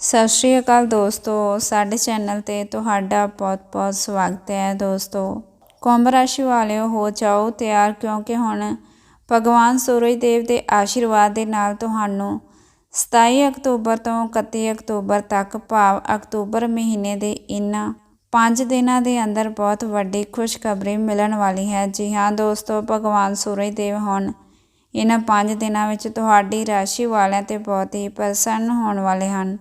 ਸਤਿ ਸ਼੍ਰੀ ਅਕਾਲ ਦੋਸਤੋ, ਸਾਡੇ ਚੈਨਲ ਤੇ ਤੁਹਾਡਾ ਬਹੁਤ-ਬਹੁਤ ਸਵਾਗਤ ਹੈ ਦੋਸਤੋ। ਕੁੰਭ ਰਾਸ਼ੀ ਵਾਲਿਓ, ਹੋ ਜਾਓ ਤਿਆਰ, ਕਿਉਂਕਿ ਹੁਣ ਭਗਵਾਨ ਸੂਰਜ ਦੇਵ ਦੇ ਆਸ਼ੀਰਵਾਦ ਦੇ ਨਾਲ ਤੁਹਾਨੂੰ 27 ਅਕਤੂਬਰ ਤੋਂ 31 ਅਕਤੂਬਰ ਤੱਕ ਭਾਵ ਅਕਤੂਬਰ ਮਹੀਨੇ ਦੇ ਇਨਾਂ 5 ਦਿਨਾਂ ਦੇ ਅੰਦਰ ਬਹੁਤ ਵੱਡੀ ਖੁਸ਼ਖਬਰੀ ਮਿਲਣ ਵਾਲੀ ਹੈ। ਜੀ ਹਾਂ ਦੋਸਤੋ, ਭਗਵਾਨ ਸੂਰਜ ਦੇਵ ਹੁਣ ਇਹਨਾਂ 5 ਦਿਨਾਂ ਵਿੱਚ ਤੁਹਾਡੀ ਰਾਸ਼ੀ ਵਾਲਿਆਂ ਤੇ ਬਹੁਤ ਹੀ ਪ੍ਰਸੰਨ ਹੋਣ ਵਾਲੇ ਹਨ।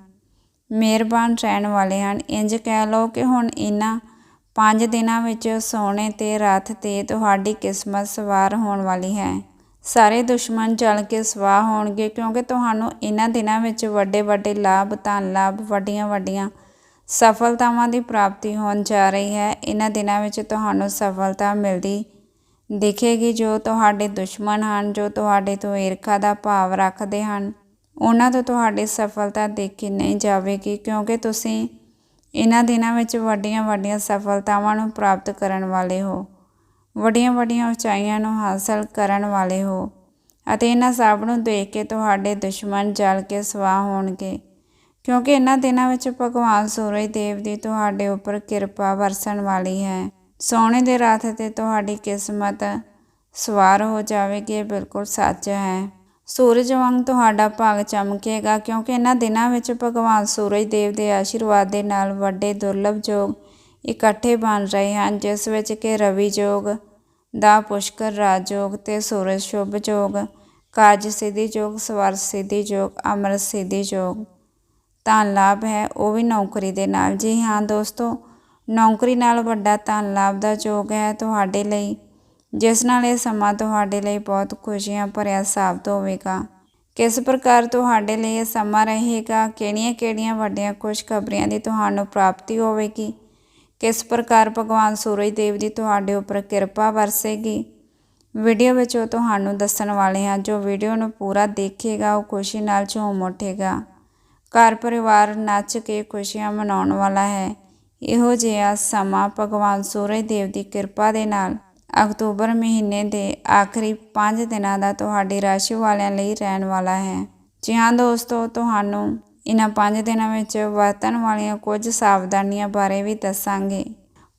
ਮਿਹਰਬਾਨ ਰਹਿਣ ਵਾਲੇ ਹਨ। ਇੰਜ ਕਹਿ ਲਓ ਕਿ ਹੁਣ ਇਹਨਾਂ ਪੰਜ ਦਿਨਾਂ ਵਿੱਚ ਸੋਨੇ ਤੇ ਰੱਥ ਤੇ ਤੁਹਾਡੀ ਕਿਸਮਤ ਸਵਾਰ ਹੋਣ ਵਾਲੀ ਹੈ। ਸਾਰੇ ਦੁਸ਼ਮਣ ਜਲ ਕੇ ਸਵਾਹ ਹੋਣਗੇ ਕਿਉਂਕਿ ਤੁਹਾਨੂੰ ਇਹਨਾਂ ਦਿਨਾਂ ਵਿੱਚ ਵੱਡੇ ਵੱਡੇ ਲਾਭ, ਧਨ ਲਾਭ, ਵੱਡੀਆਂ ਵੱਡੀਆਂ ਸਫਲਤਾਵਾਂ ਦੀ ਪ੍ਰਾਪਤੀ ਹੋਣ ਜਾ ਰਹੀ ਹੈ। ਇਹਨਾਂ ਦਿਨਾਂ ਵਿੱਚ ਤੁਹਾਨੂੰ ਸਫਲਤਾ ਮਿਲਦੀ ਦਿਖੇਗੀ ਜੋ ਤੁਹਾਡੇ ਦੁਸ਼ਮਣ ਹਨ, ਜੋ ਤੁਹਾਡੇ ਤੋਂ ਈਰਖਾ ਦਾ ਭਾਵ ਰੱਖਦੇ ਹਨ। ਉਹਨਾਂ ਤੋਂ ਤੁਹਾਡੀ ਸਫਲਤਾ ਦੇਖੀ ਨਹੀਂ ਜਾਵੇਗੀ, ਕਿਉਂਕਿ ਤੁਸੀਂ ਇਹਨਾਂ ਦਿਨਾਂ ਵਿੱਚ ਵੱਡੀਆਂ ਵੱਡੀਆਂ ਸਫਲਤਾਵਾਂ ਨੂੰ ਪ੍ਰਾਪਤ ਕਰਨ ਵਾਲੇ ਹੋ। ਵੱਡੀਆਂ ਵੱਡੀਆਂ ਉਚਾਈਆਂ ਨੂੰ ਹਾਸਲ ਕਰਨ ਵਾਲੇ ਹੋ ਅਤੇ ਇਹਨਾਂ ਸਭ ਨੂੰ ਦੇਖ ਕੇ ਤੁਹਾਡੇ ਦੁਸ਼ਮਣ ਜਲ ਕੇ ਸਵਾਹ ਹੋਣਗੇ। ਕਿਉਂਕਿ ਇਹਨਾਂ ਦਿਨਾਂ ਵਿੱਚ ਭਗਵਾਨ ਸੂਰਜ ਦੇਵ ਦੀ ਤੁਹਾਡੇ ਉੱਪਰ ਕਿਰਪਾ ਵਰਸਣ ਵਾਲੀ ਹੈ। ਸੋਨੇ ਦੇ ਰਾਤ ਤੇ ਤੁਹਾਡੀ ਕਿਸਮਤ ਸਵਾਰ ਹੋ ਜਾਵੇਗੀ, ਇਹ ਬਿਲਕੁਲ ਸੱਚ ਹੈ। ਸੂਰਜ ਵਾਂਗ ਤੁਹਾਡਾ ਭਾਗ ਚਮਕੇਗਾ, ਕਿਉਂਕਿ ਇਹਨਾਂ ਦਿਨਾਂ ਵਿੱਚ ਭਗਵਾਨ ਸੂਰਜ ਦੇਵ ਦੇ ਆਸ਼ੀਰਵਾਦ ਦੇ ਨਾਲ ਵੱਡੇ ਦੁਰਲਭ ਯੋਗ ਇਕੱਠੇ ਬਣ ਰਹੇ ਹਨ, ਜਿਸ ਵਿੱਚ ਕਿ ਰਵੀ ਯੋਗ ਦਾ ਪੁਸ਼ਕਰ ਰਾਜ ਯੋਗ ਤੇ ਸੂਰਜ ਸ਼ੁਭ ਯੋਗ ਕਾਜ ਸਿੱਧੀ ਯੋਗ ਸਵਰ ਸਿੱਧੀ ਯੋਗ ਅਮਰ ਸਿੱਧੀ ਯੋਗ ਧਨ ਲਾਭ ਹੈ, ਉਹ ਵੀ ਨੌਕਰੀ ਦੇ ਨਾਲ। ਜੀ ਹਾਂ ਦੋਸਤੋ, ਨੌਕਰੀ ਨਾਲ ਵੱਡਾ ਧਨ ਲਾਭ ਦਾ ਯੋਗ ਹੈ। ਤੁਹਾਡੇ ਲਈ ਜਿਸ ਨਾਲ ਇਹ ਸਮਾਂ ਤੁਹਾਡੇ ਲਈ ਬਹੁਤ ਖੁਸ਼ੀਆਂ ਭਰਿਆ ਸਾਬਤ ਹੋਵੇਗਾ। ਕਿਸ ਪ੍ਰਕਾਰ ਤੁਹਾਡੇ ਲਈ ਇਹ ਸਮਾਂ ਰਹੇਗਾ ਕਿਹੜੀਆਂ-ਕਿਹੜੀਆਂ ਵੱਡੀਆਂ ਖੁਸ਼ਖਬਰੀਆਂ ਦੀ ਤੁਹਾਨੂੰ ਪ੍ਰਾਪਤੀ ਹੋਵੇਗੀ, ਕਿਸ ਪ੍ਰਕਾਰ ਭਗਵਾਨ ਸੂਰਜ ਦੇਵ ਦੀ ਤੁਹਾਡੇ ਉੱਪਰ ਕਿਰਪਾ ਵਰਸੇਗੀ, ਵੀਡੀਓ ਵਿੱਚ ਉਹ ਤੁਹਾਨੂੰ ਦੱਸਣ ਵਾਲੇ ਹਾਂ, ਜੋ ਵੀਡੀਓ ਨੂੰ ਪੂਰਾ ਦੇਖੇਗਾ, ਉਹ ਖੁਸ਼ੀ ਨਾਲ ਝੂਮ ਉੱਠੇਗਾ। ਘਰ ਪਰਿਵਾਰ ਨੱਚ ਕੇ ਖੁਸ਼ੀਆਂ ਮਨਾਉਣ ਵਾਲਾ ਹੈ। ਇਹੋ ਜਿਹਾ ਸਮਾਂ ਭਗਵਾਨ ਸੂਰਜ ਦੇਵ ਦੀ ਕਿਰਪਾ ਦੇ ਨਾਲ ਅਕਤੂਬਰ ਮਹੀਨੇ ਦੇ ਆਖਰੀ 5 ਦਿਨਾਂ ਦਾ ਤੁਹਾਡੀ ਰਾਸ਼ੀ ਵਾਲਿਆਂ ਲਈ ਰਹਿਣ ਵਾਲਾ ਹੈ। ਜੀ ਹਾਂ ਦੋਸਤੋ, ਤੁਹਾਨੂੰ ਇਹਨਾਂ 5 ਦਿਨਾਂ ਵਿੱਚ ਵਰਤਣ ਵਾਲੀਆਂ ਕੁਝ ਸਾਵਧਾਨੀਆਂ ਬਾਰੇ ਵੀ ਦੱਸਾਂਗੇ।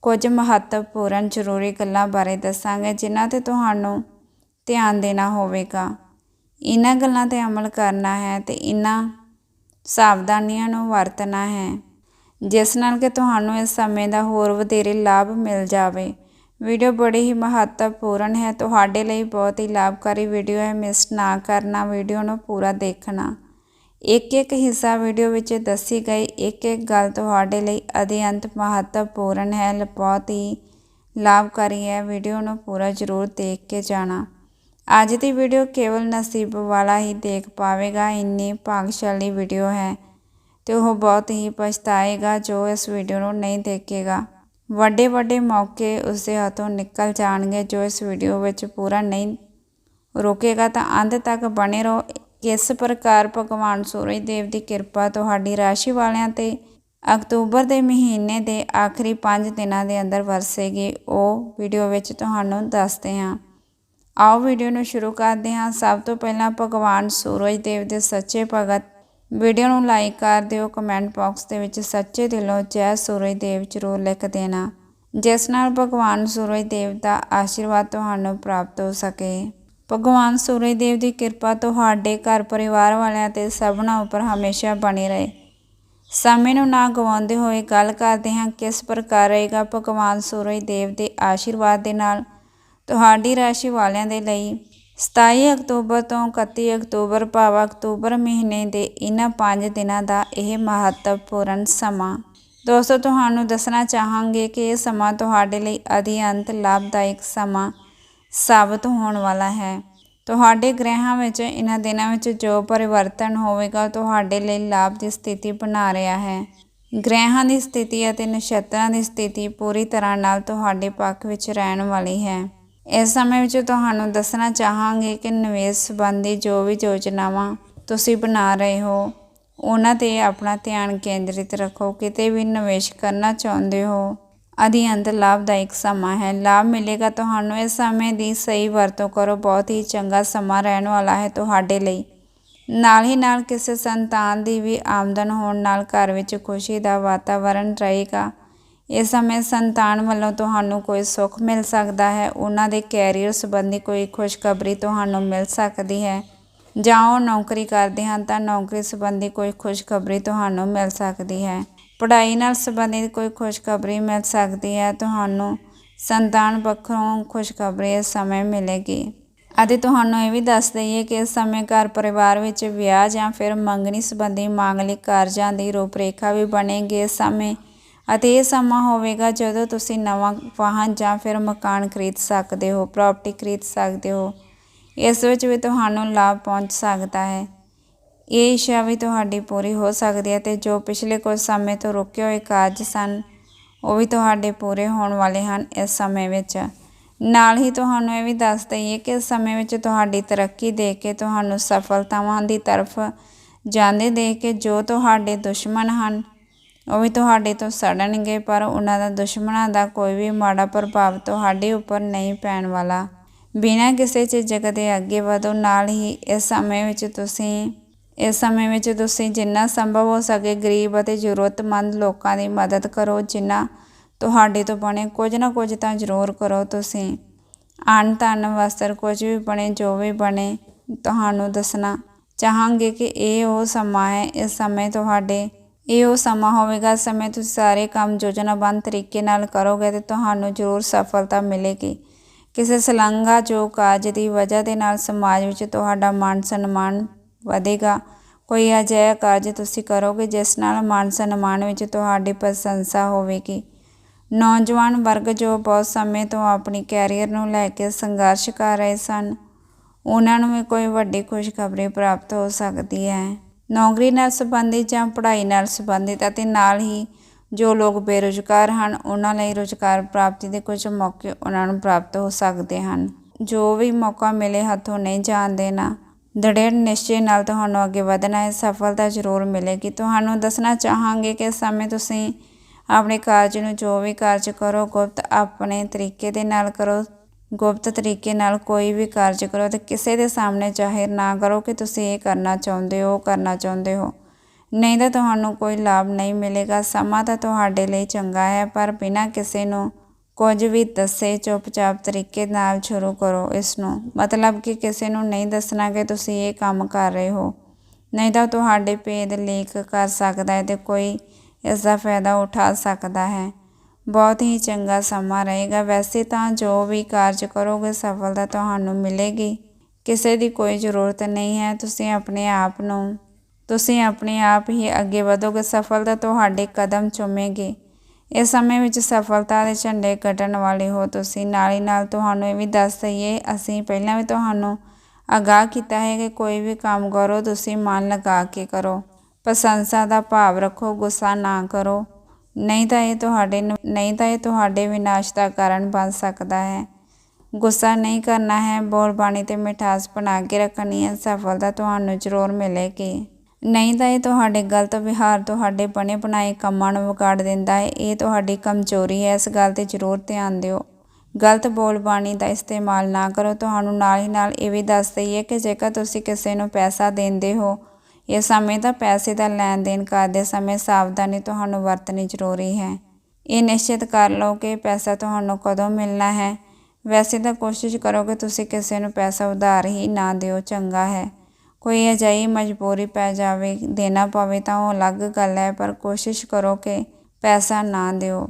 ਕੁਝ ਮਹੱਤਵਪੂਰਨ ਜ਼ਰੂਰੀ ਗੱਲਾਂ ਬਾਰੇ ਦੱਸਾਂਗੇ, ਜਿਨ੍ਹਾਂ ਤੇ ਤੁਹਾਨੂੰ ਧਿਆਨ ਦੇਣਾ ਹੋਵੇਗਾ। ਇਹਨਾਂ ਗੱਲਾਂ ਤੇ ਅਮਲ ਕਰਨਾ ਹੈ ਤੇ ਇਹਨਾਂ ਸਾਵਧਾਨੀਆਂ ਨੂੰ ਵਰਤਣਾ ਹੈ, ਜਿਸ ਨਾਲ ਕਿ ਤੁਹਾਨੂੰ ਇਸ ਸਮੇਂ ਦਾ ਹੋਰ ਵਧੇਰੇ ਲਾਭ ਮਿਲ ਜਾਵੇ। ਵੀਡੀਓ ਬੜੀ ਹੀ ਮਹੱਤਵਪੂਰਨ ਹੈ। ਤੁਹਾਡੇ ਲਈ ਬਹੁਤ ਹੀ ਲਾਭਕਾਰੀ ਵੀਡੀਓ ਹੈ। ਮਿਸ ਨਾ ਕਰਨਾ, ਵੀਡੀਓ ਨੂੰ ਪੂਰਾ ਦੇਖਣਾ। ਇੱਕ ਇੱਕ ਹਿੱਸਾ ਵੀਡੀਓ ਵਿੱਚ ਦੱਸੀ ਗਈ ਇੱਕ ਇੱਕ ਗੱਲ ਤੁਹਾਡੇ ਲਈ ਅਧਿਅੰਤ ਮਹੱਤਵਪੂਰਨ ਹੈ। ਬਹੁਤ ਹੀ ਲਾਭਕਾਰੀ ਹੈ। ਵੀਡੀਓ ਨੂੰ ਪੂਰਾ ਜ਼ਰੂਰ ਦੇਖ ਕੇ ਜਾਣਾ। ਅੱਜ ਦੀ ਵੀਡੀਓ ਕੇਵਲ ਨਸੀਬ ਵਾਲਾ ਹੀ ਦੇਖ ਪਾਵੇਗਾ। ਇੰਨੀ ਭਾਗਸ਼ਾਲੀ ਵੀਡੀਓ ਹੈ ਤੇ ਉਹ ਬਹੁਤ ਹੀ ਪਛਤਾਏਗਾ ਜੋ ਇਸ ਵੀਡੀਓ ਨੂੰ ਨਹੀਂ ਦੇਖੇਗਾ। ਵੱਡੇ ਵੱਡੇ ਮੌਕੇ ਉਸ ਦੇ ਹੱਥੋਂ ਨਿਕਲ ਜਾਣਗੇ ਜੋ ਇਸ ਵੀਡੀਓ ਵਿੱਚ ਪੂਰਾ ਨਹੀਂ ਰੋਕੇਗਾ, ਤਾਂ ਅੰਤ ਤੱਕ ਬਣੇ ਰਹੋ। ਕਿਸ ਪ੍ਰਕਾਰ ਭਗਵਾਨ ਸੂਰਜ ਦੇਵ ਦੀ ਕਿਰਪਾ ਤੁਹਾਡੀ ਰਾਸ਼ੀ ਵਾਲਿਆਂ ਤੇ ਅਕਤੂਬਰ ਦੇ ਮਹੀਨੇ ਦੇ ਆਖਰੀ 5 ਦਿਨਾਂ ਦੇ ਅੰਦਰ ਵਰਸੇਗੀ। ਉਹ ਵੀਡੀਓ ਵਿੱਚ ਤੁਹਾਨੂੰ ਦੱਸਦੇ ਹਾਂ। ਆਓ ਵੀਡੀਓ ਨੂੰ ਸ਼ੁਰੂ ਕਰਦੇ ਹਾਂ। ਸਭ ਤੋਂ ਪਹਿਲਾਂ ਭਗਵਾਨ ਸੂਰਜ ਦੇਵ ਦੇ ਸੱਚੇ ਭਗਤ ਵੀਡੀਓ ਨੂੰ ਲਾਈਕ ਕਰ ਦਿਓ, ਕਮੈਂਟ ਬਾਕਸ ਦੇ ਵਿੱਚ ਸੱਚੇ ਦਿਲੋਂ ਜੈ ਸੂਰਜ ਦੇਵ ਜ਼ਰੂਰ ਲਿਖ ਦੇਣਾ, ਜਿਸ ਨਾਲ ਭਗਵਾਨ ਸੂਰਜ ਦੇਵ ਦਾ ਆਸ਼ੀਰਵਾਦ ਤੁਹਾਨੂੰ ਪ੍ਰਾਪਤ ਹੋ ਸਕੇ। ਭਗਵਾਨ ਸੂਰਜ ਦੇਵ ਦੀ ਕਿਰਪਾ ਤੁਹਾਡੇ ਘਰ ਪਰਿਵਾਰ ਵਾਲਿਆਂ ਤੇ ਸਭਨਾਂ ਉੱਪਰ ਹਮੇਸ਼ਾ ਬਣੀ ਰਹੇ। ਸਮੇਂ ਨੂੰ ਨਾ ਗਵਾਉਂਦੇ ਹੋਏ ਗੱਲ ਕਰਦੇ ਹਾਂ, ਕਿਸ ਪ੍ਰਕਾਰ ਰਹੇਗਾ ਭਗਵਾਨ ਸੂਰਜ ਦੇਵ ਦੇ ਆਸ਼ੀਰਵਾਦ ਦੇ ਨਾਲ ਤੁਹਾਡੀ ਰਾਸ਼ੀ ਵਾਲਿਆਂ ਦੇ ਲਈ। 27 ਅਕਤੂਬਰ ਤੋਂ 31 ਅਕਤੂਬਰ ਭਾਵ ਅਕਤੂਬਰ ਮਹੀਨੇ ਦੇ ਇਹਨਾਂ 5 ਦਿਨਾਂ ਦਾ ਇਹ ਮਹੱਤਵਪੂਰਨ ਸਮਾਂ। ਦੋਸਤੋ, ਤੁਹਾਨੂੰ ਦੱਸਣਾ ਚਾਹਾਂਗੇ ਕਿ ਇਹ ਸਮਾਂ ਤੁਹਾਡੇ ਲਈ ਅਧਿਅੰਤ ਲਾਭਦਾਇਕ ਸਮਾਂ ਸਾਬਤ ਹੋਣ ਵਾਲਾ ਹੈ। ਤੁਹਾਡੇ ਗ੍ਰਹਿਾਂ ਵਿੱਚ, ਇਹਨਾਂ ਦਿਨਾਂ ਵਿੱਚ ਜੋ ਪਰਿਵਰਤਨ ਹੋਵੇਗਾ ਤੁਹਾਡੇ ਲਈ ਲਾਭ ਦੀ ਸਥਿਤੀ ਬਣਾ ਰਿਹਾ ਹੈ। ਗ੍ਰਹਿਾਂ ਦੀ ਸਥਿਤੀ ਅਤੇ ਨਛੱਤਰਾਂ ਦੀ ਸਥਿਤੀ ਪੂਰੀ ਤਰ੍ਹਾਂ ਨਾਲ ਤੁਹਾਡੇ ਪੱਖ ਵਿੱਚ ਰਹਿਣ ਵਾਲੀ ਹੈ। ਇਸ ਸਮੇਂ ਵਿੱਚ ਤੁਹਾਨੂੰ ਦੱਸਣਾ ਚਾਹਾਂਗੇ ਕਿ ਨਿਵੇਸ਼ ਸੰਬੰਧੀ ਜੋ ਵੀ ਯੋਜਨਾਵਾਂ ਤੁਸੀਂ ਬਣਾ ਰਹੇ ਹੋ, ਉਹਨਾਂ ਤੇ ਆਪਣਾ ਧਿਆਨ ਕੇਂਦਰਿਤ ਰੱਖੋ। ਕਿਤੇ ਵੀ ਨਿਵੇਸ਼ ਕਰਨਾ ਚਾਹੁੰਦੇ ਹੋ ਅਧਿਅੰਤ ਲਾਭਦਾਇਕ ਸਮਾਂ ਹੈ। ਲਾਭ ਮਿਲੇਗਾ ਤੁਹਾਨੂੰ। ਇਸ ਸਮੇਂ ਦੀ ਸਹੀ ਵਰਤੋਂ ਕਰੋ। ਬਹੁਤ ਹੀ ਚੰਗਾ ਸਮਾਂ ਰਹਿਣ ਵਾਲਾ ਹੈ ਤੁਹਾਡੇ ਲਈ। ਨਾਲ ਹੀ ਨਾਲ ਕਿਸੇ ਸੰਤਾਨ ਦੀ ਵੀ ਆਮਦਨ ਹੋਣ ਨਾਲ ਘਰ ਵਿੱਚ ਖੁਸ਼ੀ ਦਾ ਵਾਤਾਵਰਣ ਰਹੇਗਾ। ਇਸ ਸਮੇਂ ਸੰਤਾਨ ਵੱਲੋਂ ਤੁਹਾਨੂੰ ਕੋਈ ਸੁੱਖ ਮਿਲ ਸਕਦਾ ਹੈ, ਉਹਨਾਂ ਦੇ ਕੈਰੀਅਰ ਸੰਬੰਧੀ ਕੋਈ ਖੁਸ਼ਖਬਰੀ ਤੁਹਾਨੂੰ ਮਿਲ ਸਕਦੀ ਹੈ। ਜਾਂ ਉਹ ਨੌਕਰੀ ਕਰਦੇ ਹਨ ਤਾਂ ਨੌਕਰੀ ਸੰਬੰਧੀ ਕੋਈ ਖੁਸ਼ਖਬਰੀ ਤੁਹਾਨੂੰ ਮਿਲ ਸਕਦੀ ਹੈ। ਪੜ੍ਹਾਈ ਨਾਲ ਸੰਬੰਧਿਤ ਕੋਈ ਖੁਸ਼ਖਬਰੀ ਮਿਲ ਸਕਦੀ ਹੈ, ਤੁਹਾਨੂੰ ਸੰਤਾਨ ਪੱਖੋਂ ਖੁਸ਼ਖਬਰੀ ਇਸ ਸਮੇਂ ਮਿਲੇਗੀ। ਅਤੇ ਤੁਹਾਨੂੰ ਇਹ ਵੀ ਦੱਸ ਦਈਏ ਕਿ ਇਸ ਸਮੇਂ ਘਰ ਪਰਿਵਾਰ ਵਿੱਚ ਵਿਆਹ ਜਾਂ ਫਿਰ ਮੰਗਣੀ ਸੰਬੰਧੀ ਮਾਂਗਲਿਕ ਕਾਰਜਾਂ ਦੀ ਰੂਪਰੇਖਾ ਵੀ ਬਣੇਗੀ। ਇਸ ਸਮੇਂ ਅਤੇ ਇਹ ਸਮਾਂ ਹੋਵੇਗਾ ਜਦੋਂ ਤੁਸੀਂ ਨਵਾਂ ਵਾਹਨ ਜਾਂ ਫਿਰ ਮਕਾਨ ਖਰੀਦ ਸਕਦੇ ਹੋ ਪ੍ਰਾਪਰਟੀ ਖਰੀਦ ਸਕਦੇ ਹੋ। ਇਸ ਵਿੱਚ ਵੀ ਤੁਹਾਨੂੰ ਲਾਭ ਪਹੁੰਚ ਸਕਦਾ ਹੈ। ਇਹ ਇੱਛਾ ਵੀ ਤੁਹਾਡੀ ਪੂਰੀ ਹੋ ਸਕਦੀ ਹੈ ਤੇ ਜੋ ਪਿਛਲੇ ਕੁਝ ਸਮੇਂ ਤੋਂ ਰੁਕੇ ਹੋਏ ਕਾਰਜ ਸਨ, ਉਹ ਵੀ ਤੁਹਾਡੇ ਪੂਰੇ ਹੋਣ ਵਾਲੇ ਹਨ ਇਸ ਸਮੇਂ ਵਿੱਚ। ਨਾਲ ਹੀ ਤੁਹਾਨੂੰ ਇਹ ਵੀ ਦੱਸ ਦਈਏ ਕਿ ਇਸ ਸਮੇਂ ਵਿੱਚ ਤੁਹਾਡੀ ਤਰੱਕੀ ਦੇਖ ਕੇ ਤੁਹਾਨੂੰ ਸਫਲਤਾਵਾਂ ਦੀ ਤਰਫ ਜਾਂਦੇ ਦੇਖ ਕੇ ਜੋ ਤੁਹਾਡੇ ਦੁਸ਼ਮਣ ਹਨ ਉਹ ਵੀ ਤੁਹਾਡੇ ਤੋਂ ਸੜਨਗੇ, ਪਰ ਉਹਨਾਂ ਦਾ ਦੁਸ਼ਮਣਾਂ ਦਾ ਕੋਈ ਵੀ ਮਾੜਾ ਪ੍ਰਭਾਵ ਤੁਹਾਡੇ ਉੱਪਰ ਨਹੀਂ ਪੈਣ ਵਾਲਾ। ਬਿਨਾਂ ਕਿਸੇ ਝਿਜਕ ਦੇ ਅੱਗੇ ਵਧੋ। ਨਾਲ ਹੀ ਇਸ ਸਮੇਂ ਵਿੱਚ ਤੁਸੀਂ, ਇਸ ਸਮੇਂ ਵਿੱਚ ਤੁਸੀਂ ਜਿੰਨਾ ਸੰਭਵ ਹੋ ਸਕੇ ਗਰੀਬ ਅਤੇ ਜ਼ਰੂਰਤਮੰਦ ਲੋਕਾਂ ਦੀ ਮਦਦ ਕਰੋ, ਜਿੰਨਾ ਤੁਹਾਡੇ ਤੋਂ ਬਣੇ। ਕੁਝ ਨਾ ਕੁਝ ਤਾਂ ਜ਼ਰੂਰ ਕਰੋ ਤੁਸੀਂ। ਅੰਨ ਧਨ ਵਸਤਰ ਕੁਝ ਵੀ ਬਣੇ, ਜੋ ਵੀ ਬਣੇ, ਤੁਹਾਨੂੰ ਦੱਸਣਾ ਚਾਹਾਂਗੇ ਕਿ ਇਹ ਉਹ ਸਮਾਂ ਹੈ, ਇਸ ਸਮੇਂ ਤੁਹਾਡੇ ਇਹ ਉਹ ਸਮਾਂ ਹੋਵੇਗਾ, ਸਮੇਂ ਤੁਸੀਂ ਸਾਰੇ ਕੰਮ ਯੋਜਨਾਬੰਦ ਤਰੀਕੇ ਨਾਲ ਕਰੋਗੇ ਤੇ ਤੁਹਾਨੂੰ ਜ਼ਰੂਰ ਸਫਲਤਾ ਮਿਲੇਗੀ। ਕਿਸੇ ਸਲੰਗਾ ਜੋ ਕਾਜ ਦੀ ਵਜ੍ਹਾ ਦੇ ਨਾਲ ਸਮਾਜ ਵਿੱਚ ਤੁਹਾਡਾ ਮਾਨ ਸਨਮਾਨ ਵਧੇਗਾ। ਕੋਈ ਅਜਿਹਾ ਕਾਰਜ ਤੁਸੀਂ ਕਰੋਗੇ ਜਿਸ ਨਾਲ ਮਾਨ ਸਨਮਾਨ ਵਿੱਚ ਤੁਹਾਡੀ ਪ੍ਰਸ਼ੰਸਾ ਹੋਵੇਗੀ। ਨੌਜਵਾਨ ਵਰਗ ਜੋ ਬਹੁਤ ਸਮੇਂ ਤੋਂ ਆਪਣੀ ਕੈਰੀਅਰ ਨੂੰ ਲੈ ਕੇ ਸੰਘਰਸ਼ ਕਰ ਰਹੇ ਸਨ, ਉਹਨਾਂ ਨੂੰ ਵੀ ਕੋਈ ਵੱਡੀ ਖੁਸ਼ਖਬਰੀ ਪ੍ਰਾਪਤ ਹੋ ਸਕਦੀ ਹੈ। ਨੌਕਰੀ ਨਾਲ ਸੰਬੰਧਿਤ ਜਾਂ ਪੜ੍ਹਾਈ ਨਾਲ ਸੰਬੰਧਿਤ ਅਤੇ ਨਾਲ ਹੀ ਜੋ ਲੋਕ ਬੇਰੁਜ਼ਗਾਰ ਹਨ, ਉਹਨਾਂ ਲਈ ਰੁਜ਼ਗਾਰ ਪ੍ਰਾਪਤੀ ਦੇ ਕੁਝ ਮੌਕੇ ਉਹਨਾਂ ਨੂੰ ਪ੍ਰਾਪਤ ਹੋ ਸਕਦੇ ਹਨ। ਜੋ ਵੀ ਮੌਕਾ ਮਿਲੇ ਹੱਥੋਂ ਨਹੀਂ ਜਾਣ ਦੇਣਾ ਦ੍ਰਿੜ ਨਿਸ਼ਚੇ ਨਾਲ ਤੁਹਾਨੂੰ ਅੱਗੇ ਵਧਣਾ ਹੈ ਸਫਲਤਾ ਜ਼ਰੂਰ ਮਿਲੇਗੀ। ਤੁਹਾਨੂੰ ਦੱਸਣਾ ਚਾਹਾਂਗੇ ਕਿ ਸਮੇਂ ਤੁਸੀਂ ਆਪਣੇ ਕਾਰਜ ਨੂੰ ਜੋ ਵੀ ਕਾਰਜ ਕਰੋ, ਗੁਪਤ ਆਪਣੇ ਤਰੀਕੇ ਦੇ ਨਾਲ ਕਰੋ ਗੁਪਤ ਤਰੀਕੇ ਨਾਲ ਕੋਈ ਵੀ ਕਾਰਜ ਕਰੋ ਤੇ ਕਿਸੇ ਦੇ ਸਾਹਮਣੇ ਜ਼ਾਹਿਰ ਨਾ ਕਰੋ ਕਿ ਤੁਸੀਂ ਇਹ ਕਰਨਾ ਚਾਹੁੰਦੇ ਹੋ ਕਰਨਾ ਚਾਹੁੰਦੇ ਹੋ। ਨਹੀਂ ਤਾਂ ਤੁਹਾਨੂੰ ਕੋਈ ਲਾਭ ਨਹੀਂ ਮਿਲੇਗਾ। ਸਮਾਂ ਤਾਂ ਤੁਹਾਡੇ ਲਈ ਚੰਗਾ ਹੈ, ਪਰ ਬਿਨਾਂ ਕਿਸੇ ਨੂੰ ਕੁਝ ਵੀ ਦੱਸੇ ਚੁੱਪਚਾਪ ਤਰੀਕੇ ਨਾਲ ਸ਼ੁਰੂ ਕਰੋ ਇਸ ਨੂੰ ਮਤਲਬ ਕਿ ਕਿਸੇ ਨੂੰ ਨਹੀਂ ਦੱਸਣਾ ਕਿ ਤੁਸੀਂ ਇਹ ਕੰਮ ਕਰ ਰਹੇ ਹੋ। ਨਹੀਂ ਤਾਂ ਤੁਹਾਡੇ ਭੇਦ ਲੀਕ ਕਰ ਸਕਦਾ ਹੈ ਤੇ ਕੋਈ ਇਸ ਦਾ ਫਾਇਦਾ ਉਠਾ ਸਕਦਾ ਹੈ। ਬਹੁਤ ਹੀ ਚੰਗਾ ਸਮਾਂ ਰਹੇਗਾ। ਵੈਸੇ ਤਾਂ ਜੋ ਵੀ ਕਾਰਜ ਕਰੋਗੇ, ਸਫਲਤਾ ਤੁਹਾਨੂੰ ਮਿਲੇਗੀ। ਕਿਸੇ ਦੀ ਕੋਈ ਜ਼ਰੂਰਤ ਨਹੀਂ ਹੈ। ਤੁਸੀਂ ਆਪਣੇ ਆਪ ਨੂੰ, ਤੁਸੀਂ ਆਪਣੇ ਆਪ ਹੀ ਅੱਗੇ ਵਧੋਗੇ। ਸਫਲਤਾ ਤੁਹਾਡੇ ਕਦਮ ਚੁੰਮੇਗੀ। ਇਸ ਸਮੇਂ ਵਿੱਚ ਸਫਲਤਾ ਦੇ ਝੰਡੇ ਕੱਢਣ ਵਾਲੇ ਹੋ ਤੁਸੀਂ। ਨਾਲ ਹੀ ਨਾਲ ਤੁਹਾਨੂੰ ਇਹ ਵੀ ਦੱਸ ਦਈਏ, ਅਸੀਂ ਪਹਿਲਾਂ ਵੀ ਤੁਹਾਨੂੰ ਆਗਾਹ ਕੀਤਾ ਹੈ ਕਿ ਕੋਈ ਵੀ ਕੰਮ ਕਰੋ, ਤੁਸੀਂ ਮਨ ਲਗਾ ਕੇ ਕਰੋ। ਪ੍ਰਸ਼ੰਸਾ ਦਾ ਭਾਵ ਰੱਖੋ, ਗੁੱਸਾ ਨਾ ਕਰੋ। ਨਹੀਂ ਤਾਂ ਇਹ ਤੁਹਾਡੇ ਨਹੀਂ ਤਾਂ ਇਹ ਤੁਹਾਡੇ ਵਿਨਾਸ਼ ਦਾ ਕਾਰਨ ਬਣ ਸਕਦਾ ਹੈ। ਗੁੱਸਾ ਨਹੀਂ ਕਰਨਾ ਹੈ, ਬੋਲ ਬਾਣੀ ਤੇ ਮਿਠਾਸ ਬਣਾ ਕੇ ਰੱਖਣੀ ਹੈ, ਸਫਲਤਾ ਤੁਹਾਨੂੰ ਜ਼ਰੂਰ ਮਿਲੇਗੀ। ਨਹੀਂ ਤਾਂ ਇਹ ਤੁਹਾਡੇ ਗਲਤ ਵਿਹਾਰ, ਤੁਹਾਡੇ ਬਣੇ ਬਣਾਏ ਕੰਮਾਂ ਨੂੰ ਵਿਗਾੜ ਦਿੰਦਾ ਹੈ। ਇਹ ਤੁਹਾਡੀ ਕਮਜ਼ੋਰੀ ਹੈ, ਇਸ ਗੱਲ ਤੇ ਜ਼ਰੂਰ ਧਿਆਨ ਦਿਓ। ਗਲਤ ਬੋਲ ਬਾਣੀ ਦਾ ਇਸਤੇਮਾਲ ਨਾ ਕਰੋ। ਤੁਹਾਨੂੰ ਨਾਲ ਹੀ ਨਾਲ ਇਹ ਵੀ ਦੱਸ ਦਈਏ ਕਿ ਜੇਕਰ ਤੁਸੀਂ ਕਿਸੇ ਨੂੰ ਪੈਸਾ ਦਿੰਦੇ ਹੋ ਇਹ ਸਮੇਂ ਤਾਂ ਪੈਸੇ ਦਾ ਲੈਣ ਦੇਣ ਕਰਦੇ ਸਮੇਂ ਸਾਵਧਾਨੀ ਤੁਹਾਨੂੰ ਵਰਤਣੀ ਜ਼ਰੂਰੀ ਹੈ। ਇਹ ਨਿਸ਼ਚਿਤ ਕਰ ਲਓ ਕਿ ਪੈਸਾ ਤੁਹਾਨੂੰ ਕਦੋਂ ਮਿਲਣਾ ਹੈ। ਵੈਸੇ ਤਾਂ ਕੋਸ਼ਿਸ਼ ਕਰੋ ਕਿ ਤੁਸੀਂ ਕਿਸੇ ਨੂੰ ਪੈਸਾ ਉਧਾਰ ਹੀ ਨਾ ਦਿਓ, ਚੰਗਾ ਹੈ। ਕੋਈ ਅਜਿਹੀ ਮਜਬੂਰੀ ਪੈ ਜਾਵੇ, ਦੇਣਾ ਪਵੇ ਤਾਂ ਉਹ ਅਲੱਗ ਗੱਲ ਹੈ, ਪਰ ਕੋਸ਼ਿਸ਼ ਕਰੋ ਕਿ ਪੈਸਾ ਨਾ ਦਿਓ।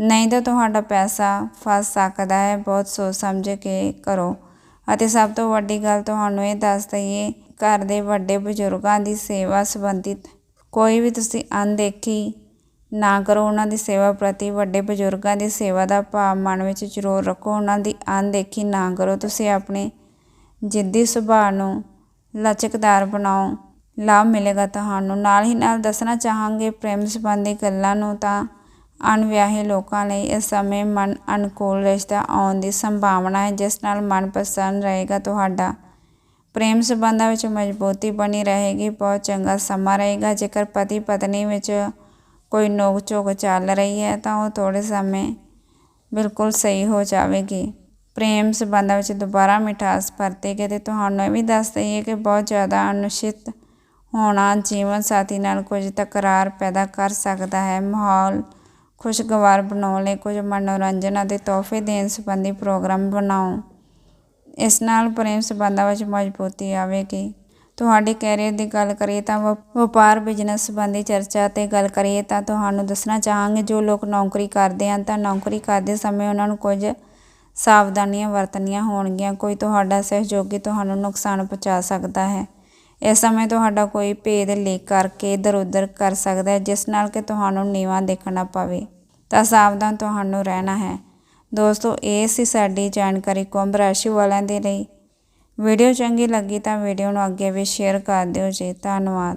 ਨਹੀਂ ਤਾਂ ਤੁਹਾਡਾ ਪੈਸਾ ਫਸ ਸਕਦਾ ਹੈ, ਬਹੁਤ ਸੋਚ ਸਮਝ ਕੇ ਕਰੋ। ਅਤੇ ਸਭ ਤੋਂ ਵੱਡੀ ਗੱਲ ਤੁਹਾਨੂੰ ਇਹ ਦੱਸ ਦਈਏ ਘਰ ਦੇ ਵੱਡੇ ਬਜ਼ੁਰਗਾਂ ਦੀ ਸੇਵਾ ਸੰਬੰਧਿਤ ਕੋਈ ਵੀ ਤੁਸੀਂ ਅਣਦੇਖੀ ਨਾ ਕਰੋ, ਉਹਨਾਂ ਦੀ ਸੇਵਾ ਪ੍ਰਤੀ ਵੱਡੇ ਬਜ਼ੁਰਗਾਂ ਦੀ ਸੇਵਾ ਦਾ ਭਾਵ ਮਨ ਵਿੱਚ ਜ਼ਰੂਰ ਰੱਖੋ। ਉਹਨਾਂ ਦੀ ਅਣਦੇਖੀ ਨਾ ਕਰੋ। ਤੁਸੀਂ ਆਪਣੇ ਜਿੱਦੀ ਸੁਭਾਅ ਨੂੰ ਲਚਕਦਾਰ ਬਣਾਓ। ਲਾਭ ਮਿਲੇਗਾ ਤੁਹਾਨੂੰ। ਨਾਲ ਹੀ ਨਾਲ ਦੱਸਣਾ ਚਾਹਾਂਗੇ, ਪ੍ਰੇਮ ਸੰਬੰਧੀ ਗੱਲਾਂ ਨੂੰ ਤਾਂ ਅਣਵਿਆਹੇ ਲੋਕਾਂ ਲਈ ਇਸ ਸਮੇਂ ਮਨ ਅਨੁਕੂਲ ਰਿਸ਼ਤਾ ਆਉਣ ਦੀ ਸੰਭਾਵਨਾ ਹੈ, ਜਿਸ ਨਾਲ ਮਨ ਪ੍ਰਸੰਨ ਰਹੇਗਾ। ਤੁਹਾਡਾ ਪ੍ਰੇਮ ਸੰਬੰਧਾਂ ਵਿੱਚ ਮਜ਼ਬੂਤੀ ਬਣੀ ਰਹੇਗੀ, ਬਹੁਤ ਚੰਗਾ ਸਮਾਂ ਰਹੇਗਾ। ਜੇਕਰ ਪਤੀ ਪਤਨੀ ਵਿੱਚ ਕੋਈ ਨੋਕ ਝੋਕ ਚੱਲ ਰਹੀ ਹੈ, ਤਾਂ ਉਹ ਥੋੜੇ ਸਮੇਂ ਬਿਲਕੁਲ ਸਹੀ ਹੋ ਜਾਵੇਗੀ। ਪ੍ਰੇਮ ਸੰਬੰਧਾਂ ਵਿੱਚ ਦੁਬਾਰਾ ਮਿਠਾਸ ਵਰਤੇਗੀ ਤੇ ਤੁਹਾਨੂੰ ਇਹ ਵੀ ਦੱਸ ਦਈਏ ਕਿ ਬਹੁਤ ਜ਼ਿਆਦਾ ਅਨੁਸ਼ਿਤ ਹੋਣਾ ਜੀਵਨ ਸਾਥੀ ਨਾਲ ਕੁਝ ਤਕਰਾਰ ਪੈਦਾ ਕਰ ਸਕਦਾ ਹੈ। ਮਾਹੌਲ ਖੁਸ਼ਗਵਾਰ ਬਣਾਉਣ ਲਈ ਕੁਝ ਮਨੋਰੰਜਨ ਅਤੇ ਤੋਹਫੇ ਦੇਣ ਸੰਬੰਧੀ ਪ੍ਰੋਗਰਾਮ ਬਣਾਓ। ਇਸ ਨਾਲ ਪ੍ਰੇਮ ਸੰਬੰਧਾਂ ਵਿੱਚ ਮਜ਼ਬੂਤੀ ਆਵੇਗੀ। ਤੁਹਾਡੇ ਕੈਰੀਅਰ ਦੀ ਗੱਲ ਕਰੀਏ ਤਾਂ ਵਪਾਰ ਬਿਜ਼ਨਸ ਸੰਬੰਧੀ ਚਰਚਾ ਤੇ ਗੱਲ ਕਰੀਏ ਤਾਂ ਤੁਹਾਨੂੰ ਦੱਸਣਾ ਚਾਹਾਂਗੇ, ਜੋ ਲੋਕ ਨੌਕਰੀ ਕਰਦੇ ਹਨ ਤਾਂ ਨੌਕਰੀ ਕਰਦੇ ਸਮੇਂ ਉਹਨਾਂ ਨੂੰ ਕੁਝ ਸਾਵਧਾਨੀਆਂ ਵਰਤਣੀਆਂ ਹੋਣਗੀਆਂ। ਕੋਈ ਤੁਹਾਡਾ ਸਹਿਯੋਗੀ ਤੁਹਾਨੂੰ ਨੁਕਸਾਨ ਪਹੁੰਚਾ ਸਕਦਾ ਹੈ। ਇਸ ਸਮੇਂ ਤੁਹਾਡਾ ਕੋਈ ਭੇਦ ਲੀਕ ਕਰਕੇ ਇੱਧਰ ਉੱਧਰ ਕਰ ਸਕਦਾ ਹੈ, ਜਿਸ ਨਾਲ ਕਿ ਤੁਹਾਨੂੰ ਨੀਵਾਂ ਦੇਖਣਾ ਪਵੇ। ਤਾਂ ਸਾਵਧਾਨ ਤੁਹਾਨੂੰ ਰਹਿਣਾ ਹੈ। ਦੋਸਤੋ, ਇਹ ਸੀ ਸਾਡੀ ਜਾਣਕਾਰੀ ਕੁੰਭ ਰਾਸ਼ੀ ਵਾਲਿਆਂ ਦੇ ਲਈ। ਵੀਡੀਓ ਚੰਗੀ ਲੱਗੀ ਤਾਂ ਵੀਡੀਓ ਨੂੰ ਅੱਗੇ ਵੀ ਸ਼ੇਅਰ ਕਰ ਦਿਓ ਜੀ। ਧੰਨਵਾਦ।